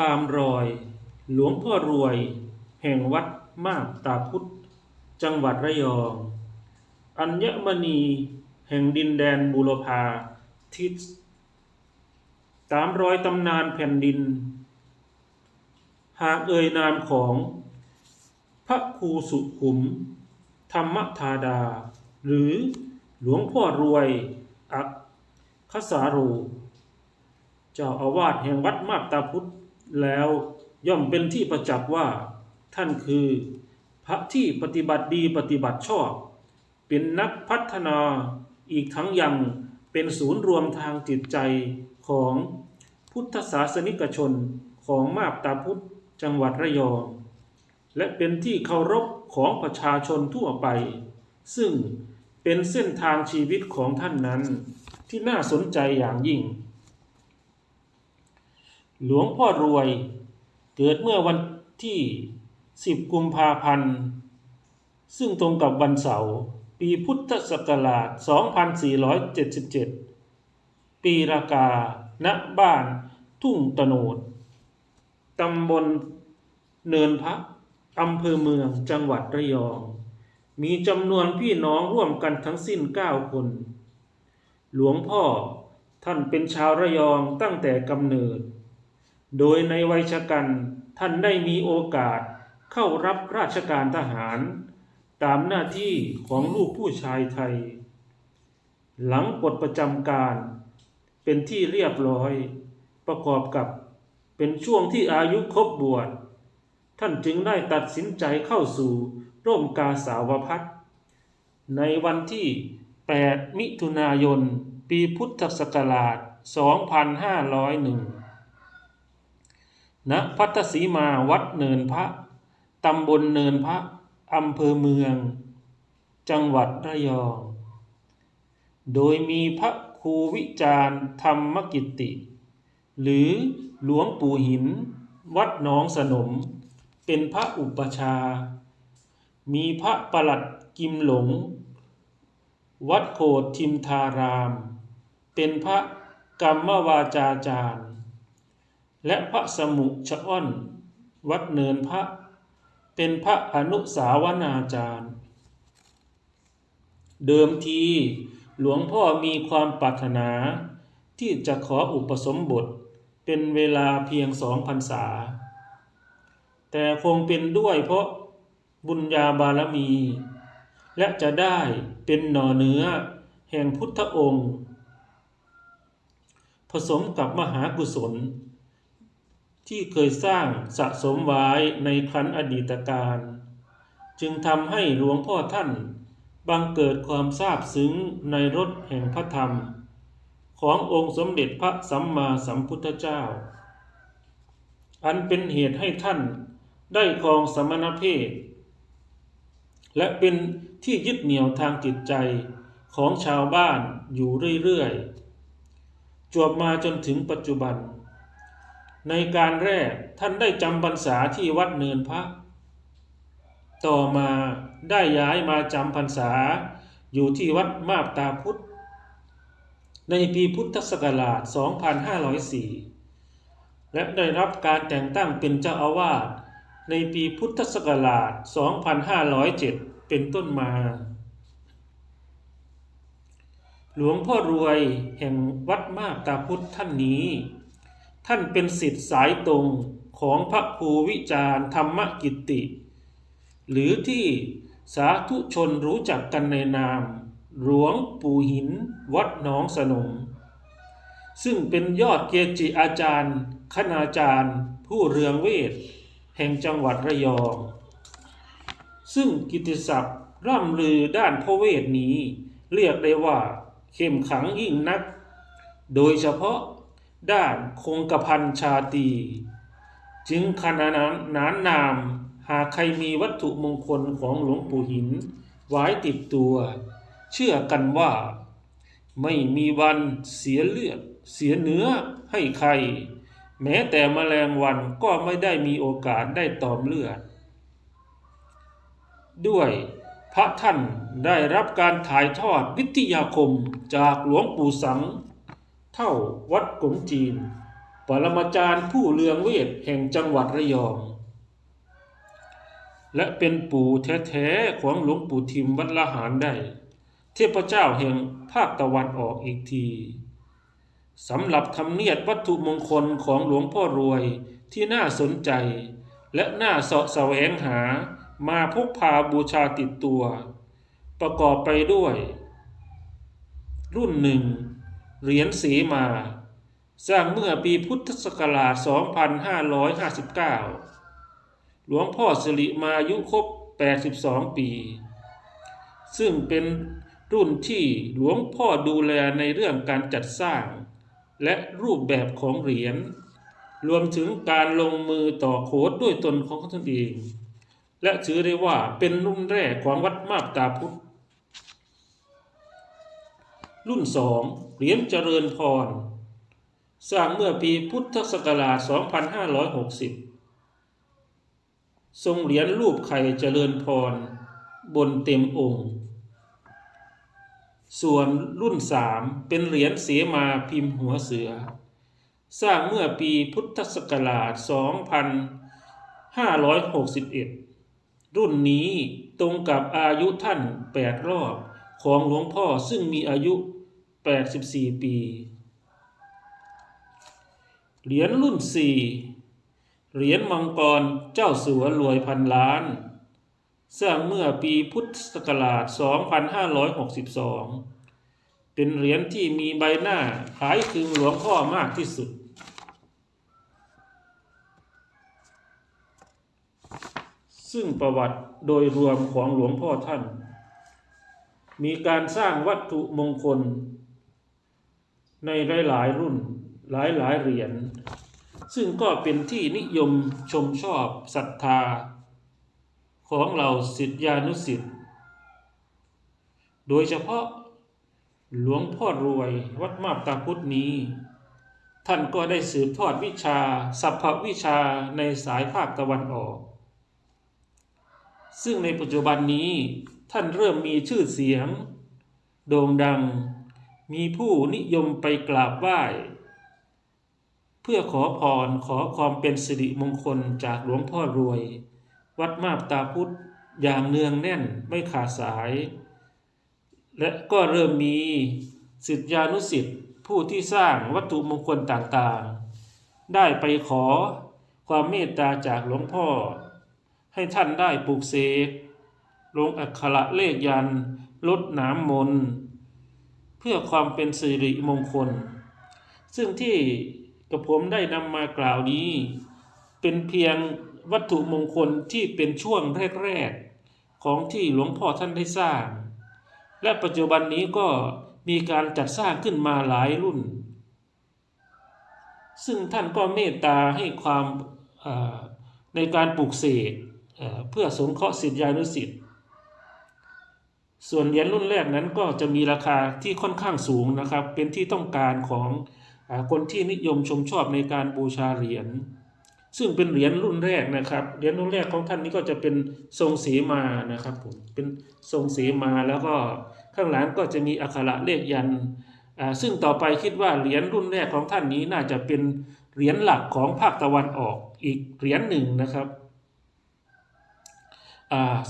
ตามรอยหลวงพ่อรวย แห่งวัดมาบตาพุธจังหวัดระยอง อัญมณีแห่งดินแดนบูรพาทิศตามรอยตำนานแผ่นดิน หากเอ่ยนามของ พระครูสุขุม ธรรมธาดา หรือหลวงพ่อรวย อักคสาโร เจ้าอาวาสแห่งวัดมาบตาพุธ แล้วย่อมเป็นที่ประจักษ์ว่าท่านคือพระที่ปฏิบัติดีปฏิบัติชอบ เป็นนักพัฒนาอีกทั้งยังเป็นศูนย์รวมทางจิตใจของพุทธศาสนิกชนของมาบตาพุธจังหวัดระยอง และเป็นที่เคารพของประชาชนทั่วไป ซึ่งเป็นเส้นทางชีวิตของท่านนั้นที่น่าสนใจอย่างยิ่ง หลวงพ่อรวย เกิดเมื่อวันที่ 10 กุมภาพันธ์ ซึ่งตรงกับวันเสาร์ ปีพุทธศักราช 2477 ปีรากา ณ บ้าน ทุ่งตะโนด ตำบลเนินพระอำเภอเมือง จังหวัดระยอง มีจำนวนพี่น้องร่วมกันทั้งสิ้น 9 คน หลวงพ่อท่านเป็นชาวระยองตั้งแต่กำเนิด โดยในวัยชะกันท่านได้มีโอกาสเข้ารับราชการทหาร ตามหน้าที่ของลูกผู้ชายไทย หลังปลดประจำการเป็นที่เรียบร้อย ประกอบกับเป็นช่วงที่อายุครบบวชท่านจึงได้ตัดสินใจเข้าสู่ร่มกาสาวพัฒน์ในวันที่ 8 มิถุนายน ปีพุทธศักราช 2501 ณพัทสีมาวัดเนินพระตำบลเนินพระอำเภอเมือง จังหวัดระยอง โดยมีพระครูวิจารณ์ธรรมกิตติ หรือหลวงปู่หิน วัดหนองสนม เป็นพระอุปชา มีพระประหลัดกิมหลง วัดโคดทิมทาราม เป็นพระกรรมวาจาจารย์ และพระสมุชอ้อน วัดเนินพระ เป็นพระอนุสาวนาจารย์ เดิมทีหลวงพ่อมีความปรารถนา ที่จะขออุปสมบทเป็นเวลาเพียงสองพรรษา แต่คงเป็นด้วยเพราะบุญญาบารมี และจะได้เป็นหน่อเนื้อแห่งพุทธองค์ ผสมกับมหากุศล ที่เคยสร้างสะสมไว้ในครั้นอดีตการ จึงทำให้หลวงพ่อท่านบังเกิดความซาบซึ้งในรถแห่งพระธรรม ขององค์สมเด็จพระสัมมาสัมพุทธเจ้า อันเป็นเหตุให้ท่านได้ครองสมณเพศ และเป็นที่ยึดเหนี่ยวทางจิตใจของชาวบ้านอยู่เรื่อย ๆ จวบมาจนถึงปัจจุบัน ในการแรกท่านได้จำพรรษาที่วัดเนินพระ ต่อมาได้ย้ายมาจำพรรษาอยู่ที่วัดมาบตาพุธในปีพุทธศักราช 2504 และได้รับการแต่งตั้งเป็นเจ้าอาวาสในปีพุทธศักราช 2507 เป็นต้นมา หลวงพ่อรวยแห่งวัดมาบตาพุธท่านนี้ ท่านเป็นสิทธิ์สายตรงของพระครูวิจารธรรมกิตติ หรือที่สาธุชนรู้จักกันในนาม หลวงปู่หิน วัดหนองสนม ซึ่งเป็นยอดเกจิอาจารย์คณาจารย์ ผู้เรืองเวท แห่งจังหวัดระยอง ซึ่งกิตติศัพท์ร่ำลือด้านพระเวทนี้ เรียกได้ว่าเข้มขังยิ่งนัก โดยเฉพาะ ด้านคงกระพันชาตี จึงขนานนานนาม หากใครมีวัตถุมงคลของหลวงปู่หิน ไว้ติดตัว เชื่อกันว่า ไม่มีวันเสียเลือด เสียเนื้อให้ใคร แม้แต่แมลงวันก็ไม่ได้มีโอกาสได้ตอมเลือด ด้วยพระท่านได้รับการถ่ายทอดวิทยาคมจากหลวงปู่สัง เท่าวัดกงจีน ปรมาจารย์ผู้เลืองเวทแห่งจังหวัดระยอง และเป็นปู่แท้ๆของหลวงปู่ทิมวัดละหารได้ เทพเจ้าแห่งภาคตะวันออกอีกทีสำหรับทำเนียดวัตถุมงคลของหลวงพ่อรวยที่น่าสนใจ และน่าเสาะแสวงหามาพกพาบูชาติดตัว ประกอบไปด้วย รุ่นหนึ่ง เหรียญสีมา สร้างเมื่อปีพุทธศักราช 2559 หลวงพ่อสิริมายุครบ 82 ปี ซึ่งเป็นรุ่นที่หลวงพ่อดูแลในเรื่องการจัดสร้าง และรูปแบบของเหรียญ รวมถึงการลงมือต่อโคดด้วยตนของตนเอง และถือได้ว่าเป็นรุ่นแรกของวัดมาบตาพุทธ รุ่นสองเหรียญเจริญพร สร้างเมื่อปีพุทธศักราช 2560 ทรงเหรียญรูปไข่เจริญพร บนเต็มองค์ ส่วนรุ่นสามเป็นเหรียญเสมาพิมพ์หัวเสือ สร้างเมื่อปีพุทธศักราช 2561 รุ่นนี้ตรงกับอายุท่าน 8 รอบ ของหลวงพ่อซึ่งมีอายุ 84 ปี เหรียญรุ่น 4 เหรียญมังกรเจ้าสัวรวยพันล้าน สร้างเมื่อปีพุทธศักราช 2562 เป็นเหรียญที่มีใบหน้าคล้ายคลึงหลวงพ่อมากที่สุดซึ่งประวัติโดยรวมของหลวงพ่อท่าน มีการสร้างวัตถุมงคล ในหลาย ๆ รุ่นหลาย ๆ เหรียญซึ่งก็เป็นที่นิยมชมชอบศรัทธา ของเราสิทธิานุสิทธิ์โดยเฉพาะหลวงพ่อรวยวัดมาบตาพุธนี้ ท่านก็ได้สืบทอดวิชาสัพพวิชาในสายภาคตะวันออก ซึ่งในปัจจุบันนี้ ท่านเริ่มมีชื่อเสียง โด่งดัง มีผู้นิยมไปกราบไหว้ เพื่อขอพรขอความเป็นสิริมงคลจากหลวงพ่อรวย วัดมาบตาพุธอย่างเนืองแน่นไม่ขาดสาย และก็เริ่มมีสิทธิานุสิทธิ์ผู้ที่สร้างวัตถุมงคลต่างๆ ได้ไปขอความเมตตาจากหลวงพ่อ ให้ท่านได้ปลูกเสก ลงอักขระเลขยันลดนามมนต์เพื่อความเป็นสิริมงคล ซึ่งที่กระผมได้นำมากล่าวนี้ เป็นเพียงวัตถุมงคลที่เป็นช่วงแรกๆ ของที่หลวงพ่อท่านได้สร้าง และปัจจุบันนี้ก็มีการจัดสร้างขึ้นมาหลายรุ่น ซึ่งท่านก็เมตตาให้ความในการปลูกเสกเพื่อสงเคราะห์สิทธิานุสิทธิ ส่วนเหรียญรุ่นแรกนั้นก็จะมีราคาที่ค่อนข้างสูงนะครับ เป็นที่ต้องการของคนที่นิยมชมชอบในการบูชาเหรียญ ซึ่งเป็นเหรียญรุ่นแรกนะครับ เหรียญรุ่นแรกของท่านนี้ก็จะเป็นทรงสีมานะครับผม เป็นทรงสีมาแล้วก็ข้างหลังก็จะมีอักขระเลขยัน ซึ่งต่อไปคิดว่าเหรียญรุ่นแรกของท่านนี้น่าจะเป็นเหรียญหลักของภาคตะวันออกอีกเหรียญหนึ่งนะครับ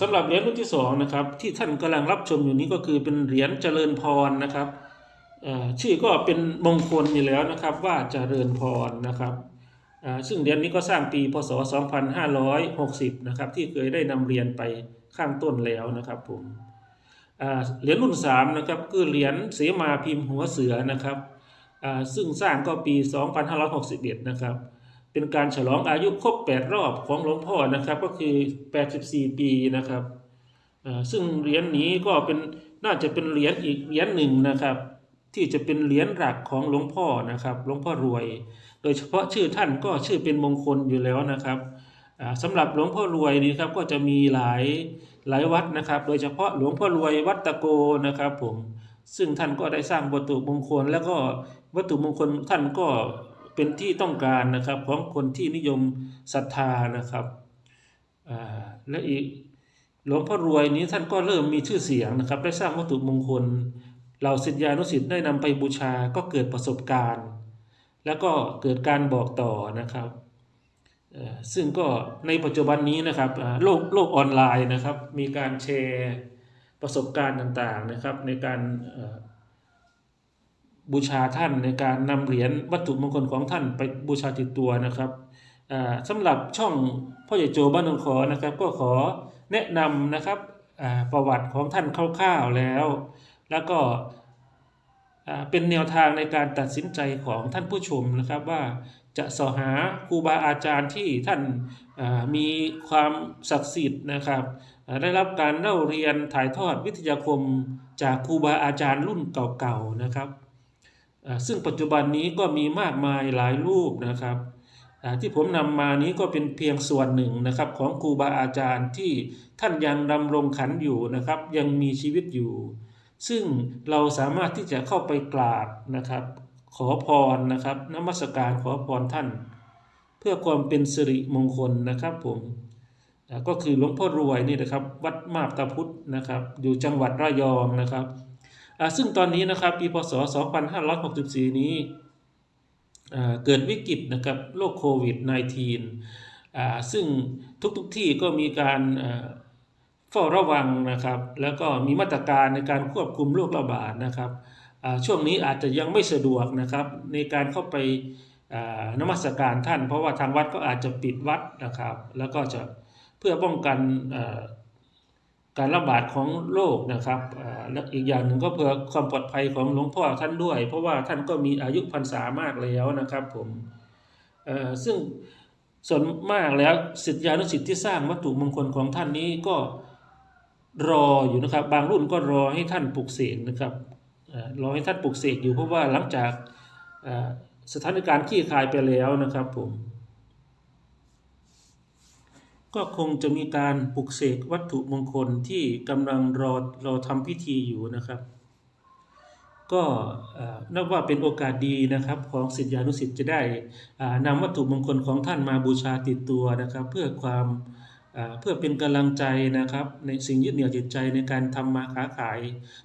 สำหรับเหรียญรุ่นที่สองนะครับที่ท่านกำลังรับชมอยู่นี้ก็คือเป็นเหรียญเจริญพรนะครับชื่อก็เป็นมงคลอยู่แล้วนะครับว่าเจริญพรนะครับซึ่งเหรียญนี้ก็สร้างปีพศ 2560 นะครับที่เคยได้นำเรียนไปข้างต้นแล้วนะครับผมเหรียญรุ่น3นะครับคือเหรียญเสมาพิมพ์หัวเสือนะครับซึ่งสร้างก็ปี 2561 นะครับ เป็นการฉลองอายุครบ 8 รอบของหลวงพ่อนะครับ ก็คือ 84 ปีนะครับซึ่งเหรียญนี้ก็เป็นน่าจะเป็นเหรียญอีกเหรียญหนึ่งนะครับ ที่จะเป็นเหรียญหลักของหลวงพ่อนะครับหลวงพ่อรวย โดยเฉพาะชื่อท่านก็ชื่อเป็นมงคลอยู่แล้วนะครับอ่าสำหรับหลวงพ่อรวยนี่ครับก็จะมีหลายหลายวัดนะครับ โดยเฉพาะหลวงพ่อรวยวัดตะโกนะครับผมซึ่งท่านก็ได้สร้างวัตถุมงคล แล้วก็วัตถุมงคลท่านก็ เป็นที่ต้องการนะครับของคนที่นิยมศรัทธานะครับและอีกหลวงพ่อรวยนี้ท่านก็เริ่มมีชื่อเสียงนะครับ ได้สร้างวัตถุมงคลเหล่าศิษยานุศิษย์ได้นำไปบูชาก็เกิดประสบการณ์ แล้วก็เกิดการบอกต่อนะครับซึ่งก็ในปัจจุบันนี้นะครับโลกโลกออนไลน์นะครับ มีการแชร์ประสบการณ์ต่างๆนะครับ ในการ บูชาท่านในการนำเหรียญวัตถุมงคลของท่านไปบูชาติดตัวนะครับอ่าสำหรับช่องพ่อใหญ่โจบ้านนงขอนะครับ ก็ขอแนะนำนะครับประวัติของท่านคร่าวๆแล้ว แล้วก็เป็นแนวทางในการตัดสินใจของท่านผู้ชมนะครับ ว่าจะสอหาครูบาอาจารย์ที่ท่านมีความศักดิ์สิทธิ์นะครับได้รับการเล่าเรียนถ่ายทอดวิทยาคมจากครูบาอาจารย์รุ่นเก่าๆนะครับ ซึ่งปัจจุบันนี้ก็มีมากมายหลายรูปนะครับ ที่ผมนำมานี้ก็เป็นเพียงส่วนหนึ่งนะครับของครูบาอาจารย์ที่ท่านยังดำรงขันอยู่นะครับ ยังมีชีวิตอยู่ ซึ่งเราสามารถที่จะเข้าไปกราบนะครับ ขอพรนะครับนมัสการขอพรท่าน เพื่อความเป็นสิริมงคลนะครับผมก็คือหลวงพ่อรวยนี่นะครับ วัดมาบตาพุธนะครับ อยู่จังหวัดระยองนะครับ ซึ่งตอนนี้นะครับปีพศ 2564 นี้เกิดวิกฤตนะครับโรคโควิด -19 ซึ่งทุกๆทที่ก็มีการเฝ้าระวังนะครับ แล้วก็มีมาตรการในการควบคุมโรคระบาดนะครับช่วงนี้อาจจะยังไม่สะดวกนะครับ ในการเข้าไปนมัสการท่าน เพราะว่าทางวัดก็อาจจะปิดวัดนะครับ แล้วก็จะเพื่อป้องกันอ การระบาดของโรคนะครับอ่าและอีกอย่างหนึ่งก็เพื่อความปลอดภัยของหลวงพ่อท่านด้วย เพราะว่าท่านก็มีอายุพรรษามากแล้วนะครับผมอ่อซึ่งส่วนมากแล้วศิษยานุศิษย์ที่สร้างวัตถุมงคลของท่านนี้ก็รออยู่นะครับ บางรุ่นก็รอให้ท่านปลุกเสกนะครับอ่อรอให้ท่านปลุกเสกอยู่เพราะว่าหลังจากอ่อสถานการณ์คลี่คลายไปแล้วนะครับผม ก็คงจะมีการปลุกเสกวัตถุมงคลที่กำลังรอรอทำพิธีอยู่นะครับ ก็นับว่าเป็นโอกาสดีนะครับ ของศิษยานุศิษย์จะได้นำวัตถุมงคลของท่านมาบูชาติดตัวนะครับ เพื่อความเพื่อเป็นกำลังใจนะครับ ในสิ่งยึดเหนี่ยวจิตใจในการทำมาค้าขาย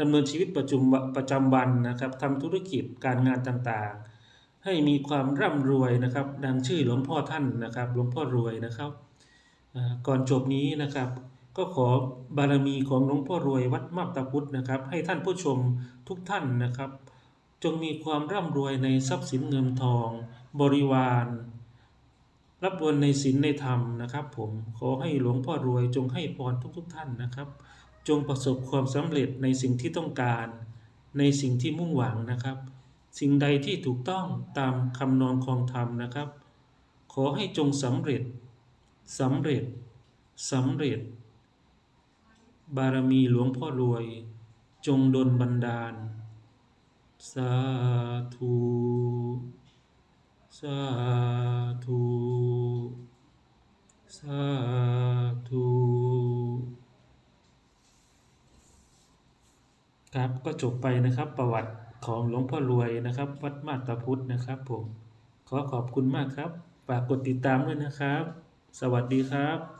ดำเนินชีวิตประจุมประจำวันนะครับทำธุรกิจการงานต่างๆ ให้มีความร่ำรวยนะครับ ดังชื่อหลวงพ่อท่านนะครับหลวงพ่อรวยนะครับ ก่อนจบนี้นะครับ ก็ขอบารมีของหลวงพ่อรวยวัดมาบตาพุธนะครับ ให้ท่านผู้ชมทุกท่านนะครับ จงมีความร่ำรวยในทรัพย์สินเงินทอง บริวาร รับรวนในศีลในธรรมนะครับ ผมขอให้หลวงพ่อรวยจงให้พรทุกๆทท่านนะครับ จงประสบความสำเร็จในสิ่งที่ต้องการ ในสิ่งที่มุ่งหวังนะครับ สิ่งใดที่ถูกต้องตามคำนองคองธรรมนะครับ ขอให้จงสำเร็จ สำเร็จสำเร็จ บารมีหลวงพ่อรวย จงดลบันดาล สาธุ สาธุ สาธุครับก็จบไปนะครับประวัติของหลวงพ่อรวยนะครับ วัดมาตาพุธนะครับผม ขอขอบคุณมากครับ ฝากกดติดตามด้วยนะครับ สวัสดีครับ